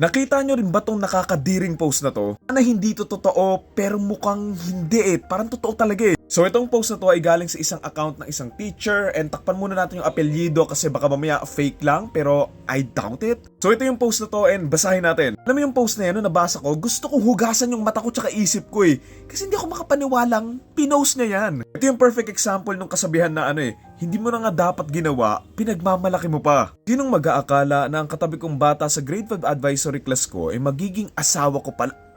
Nakita nyo rin ba tong nakakadiring post na to? Na hindi to totoo pero mukhang hindi eh. Parang totoo talaga eh. So itong post na to ay galing sa isang account ng isang teacher and takpan muna natin yung apelyido kasi baka mamaya fake lang pero I doubt it. So ito yung post na to and basahin natin. Alam mo yung post na yan, nung nabasa ko, gusto kong hugasan yung mata ko tsaka isip ko eh. Kasi hindi ako makapaniwalang pinost niya yan. Ito yung perfect example ng kasabihan na ano eh, hindi mo na nga dapat ginawa, pinagmamalaki mo pa. Sinong mag-aakala na ang katabi kong bata sa grade 5 advisory class ko ay magiging asawa ko pala?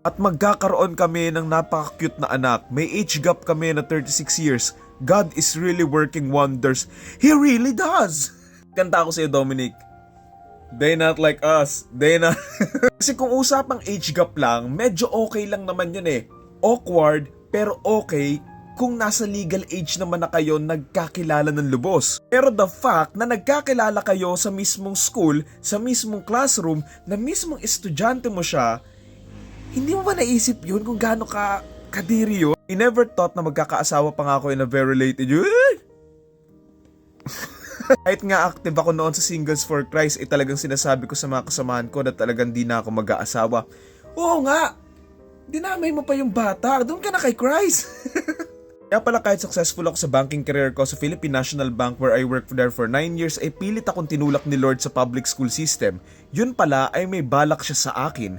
At magkakaroon kami ng napaka-cute na anak. May age gap kami na 36 years. God is really working wonders. He really does! Kanta ko sa'yo, Dominic. They not like us. They not... Kasi kung usapang age gap lang, medyo okay lang naman yun eh. Awkward, pero okay kung nasa legal age naman na kayo nagkakilala ng lubos. Pero the fact na nagkakilala kayo sa mismong school, sa mismong classroom, na mismong estudyante mo siya, hindi mo ba naisip yun kung gaano ka kadiri yun? I never thought na magkakaasawa pa nga ako in a very late age. Kahit nga active ako noon sa Singles for Christ, eh talagang sinasabi ko sa mga kasamahan ko na talagang di na ako mag-aasawa. Oo nga! Dinamay mo pa yung bata. Doon ka na kay Christ. Kaya pala kahit successful ako sa banking career ko sa Philippine National Bank where I worked there for 9 years ay pilit akong tinulak ni Lord sa public school system. Yun pala ay may balak siya sa akin.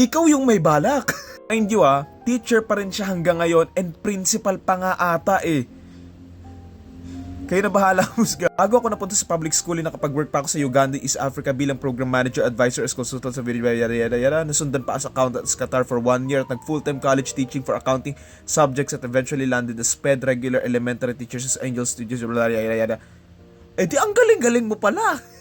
Ikaw yung may balak. Mind you ah, teacher pa rin siya hanggang ngayon and principal pa nga ata eh. Kayo na bahala husga. Bago ako napunta sa public school, eh, nakapag-work pa ako sa Uganda, East Africa bilang program manager, advisor, as consultant sa video, yada yada yada. Nasundan pa as accountant sa Qatar for one year at nag full-time college teaching for accounting subjects at eventually landed as PED regular elementary teachers sa Angel Studios, yada yada yada. Eh di ang galing-galing mo pala.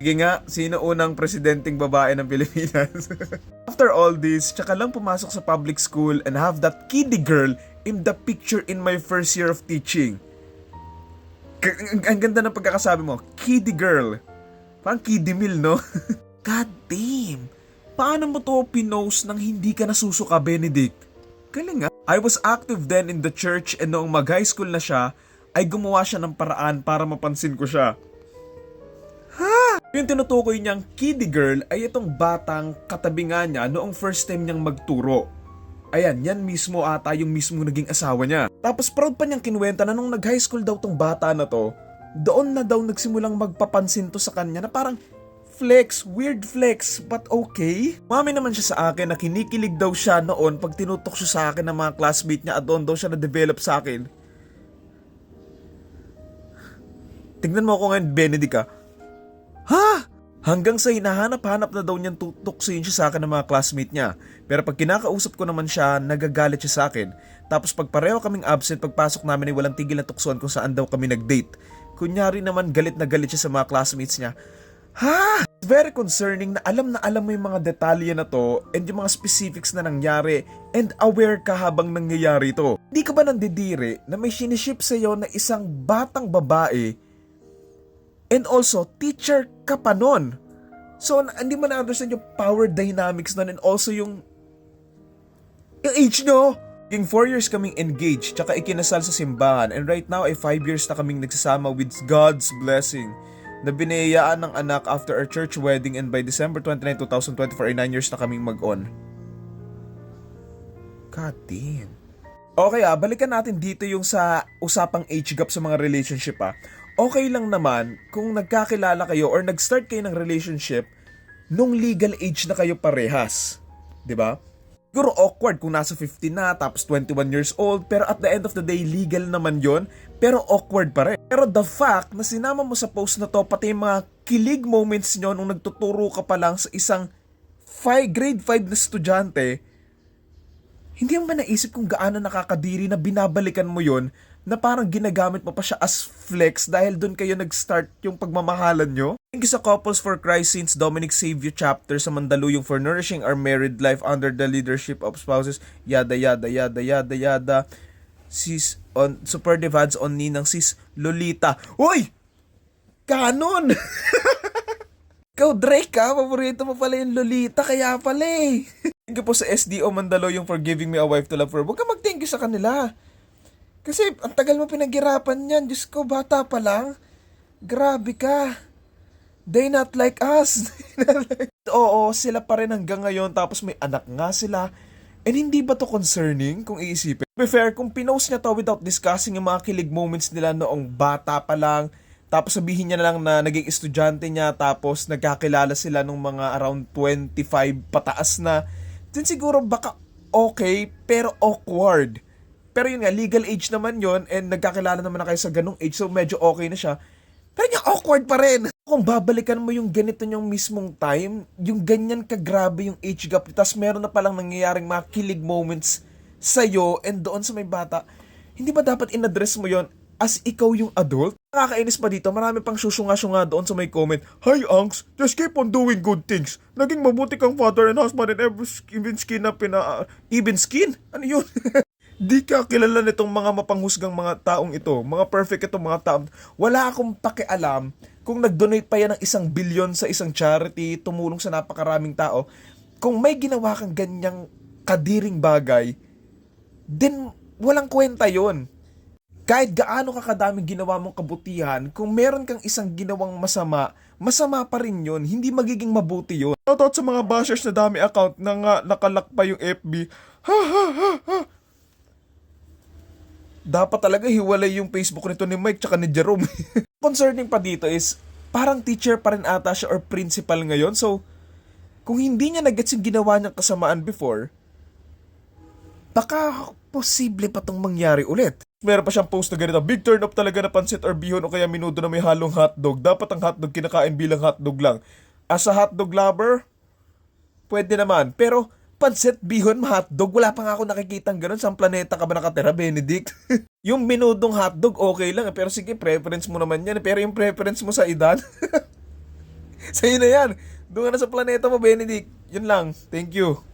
Sige nga, sino unang presidenteng babae ng Pilipinas? After all this, tsaka lang pumasok sa public school and have that kiddie girl in the picture in my first year of teaching. K- ang, ang ganda ng pagkakasabi mo, kiddie girl. Parang kiddie meal, no? God damn! Paano mo to pinost nang hindi ka nasusuka, Benedict? Galing nga. I was active then in the church and noong mag-high school na siya, ay gumawa siya ng paraan para mapansin ko siya. Yung tinutukoy niyang kiddie girl ay itong batang katabi nga niya noong first time niyang magturo. Ayan, yan mismo ata yung mismo naging asawa niya. Tapos proud pa niyang kinuwenta na nung nag-high school daw tong bata na to, doon na daw nagsimulang magpapansin to sa kanya na parang flex, weird flex, but okay. Mami naman siya sa akin na kinikilig daw siya noon pag tinutok siya sa akin ng mga classmate niya at doon daw siya na-develop sa akin. Tingnan mo ako ngayon, Benedict ah. Ha? Hanggang sa hinahanap-hanap na daw niyang tutuksuin siya sa akin ng mga classmate niya. Pero pag kinakausap ko naman siya, nagagalit siya sa akin. Tapos pag pareho kaming absent, pagpasok namin ay walang tigil na tuksuan kung saan daw kami nag-date. Kunyari naman galit na galit siya sa mga classmates niya. Ha? It's very concerning na alam na alam mo yung mga detalye na to and yung mga specifics na nangyari and aware ka habang nangyayari to. Hindi ka ba nandidiri na may siniship sa'yo na isang batang babae And also, teacher ka pa nun. So, hindi mo na-understand yung power dynamics nun and also yung yung age nyo. Yung 4 years kaming engaged, tsaka ikinasal sa simbahan, and right now ay 5 years na kaming nagsasama with God's blessing na binayaan ng anak after our church wedding and by December 29, 2024 ay 9 years na kaming mag-on. God damn. Okay ah, balikan natin dito yung sa usapang age gap sa mga relationship ah. Okay lang naman kung nagkakilala kayo or nag-start kayo ng relationship nung legal age na kayo parehas. 'Di ba? Siguro awkward kung nasa 15 na tapos 21 years old pero at the end of the day legal naman yon pero awkward pa rin. Pero the fact na sinama mo sa post na to pati yung mga kilig moments nyo nung nagtuturo ka pa lang sa isang 5 grade 5 na estudyante hindi mo ba naisip kung gaano nakakadiri na binabalikan mo yon na parang ginagamit mo pa siya as flex dahil doon kayo nag-start yung pagmamahalan nyo? Thank you sa Couples for Christ Saints Dominic Savio chapter sa Mandaluyong for nourishing our married life under the leadership of spouses, yada yada yada yada yada. Sis on Super Divads on Ninang Sis Lolita. Uy! Canon! Ikaw, Drake, ha? Paborito mo pala yung Lolita, kaya pala eh. Thank you po sa SDO Mandaluyong for giving me a wife to love for. Huwag ka mag-thank you sa kanila. Kasi ang tagal mo pinaghirapan yan. Diyos ko, bata pa lang. Grabe ka. They not like us. Oo, sila pa rin hanggang ngayon tapos may anak nga sila. And hindi ba to concerning kung iisipin? Fair, kung pinost niya to without discussing yung mga kilig moments nila noong bata pa lang, tapos sabihin niya na lang na naging estudyante niya, tapos nagkakilala sila nung mga around 25 pataas na, then siguro baka okay, pero awkward. Pero yun nga, legal age naman yon and nagkakilala naman na kayo sa ganong age, so medyo okay na siya. Pero yung awkward pa rin. Kung babalikan mo yung ganito yung mismong time, yung ganyan kagrabe yung age gap, tapos meron na palang nangyayaring mga kilig moments sa'yo and doon sa may bata, hindi ba dapat in-address mo yon as ikaw yung adult? Nakakainis pa dito, marami pang susunga-sunga doon sa may comment, Hi Unks, just keep on doing good things. Naging mabuti kang father and husband and even skin na pina... even skin? Ano yun? Di ka kilala nitong mga mapanghusgang mga taong ito, mga perfect itong mga taong. Wala akong pakialam kung nag-donate pa yan ng isang bilyon sa isang charity, tumulong sa napakaraming tao. Kung may ginawa kang ganyang kadiring bagay, then walang kwenta yon. Kahit gaano ka kadaming ginawa mong kabutihan, kung meron kang isang ginawang masama, masama pa rin yun. Hindi magiging mabuti yun. Shoutout sa mga bashers na dami account na nga nakalak yung FB. Ha ha ha ha. Dapat talaga hiwalay yung Facebook nito ni Mike tsaka ni Jerome. Concerning pa dito is, parang teacher pa rin ata siya or principal ngayon. So, kung hindi niya nagets yung ginawa niyang kasamaan before, baka posible pa tong mangyari ulit. Meron pa siyang post na ganito, big turn up talaga na pansit or bihon o kaya minudo na may halong hotdog. Dapat ang hotdog kinakain bilang hotdog lang. As a hotdog lover, pwede naman. Pero pansit, bihon, hotdog, wala pa nga ako nakikitang ganun. Sa planeta ka ba nakatira, Benedict? yung minudong hotdog, okay lang. eh. Pero sige, preference mo naman yan. eh. Pero yung preference mo sa edad, sa'yo na yan. Doon na sa planeta mo, Benedict. Yun lang. Thank you.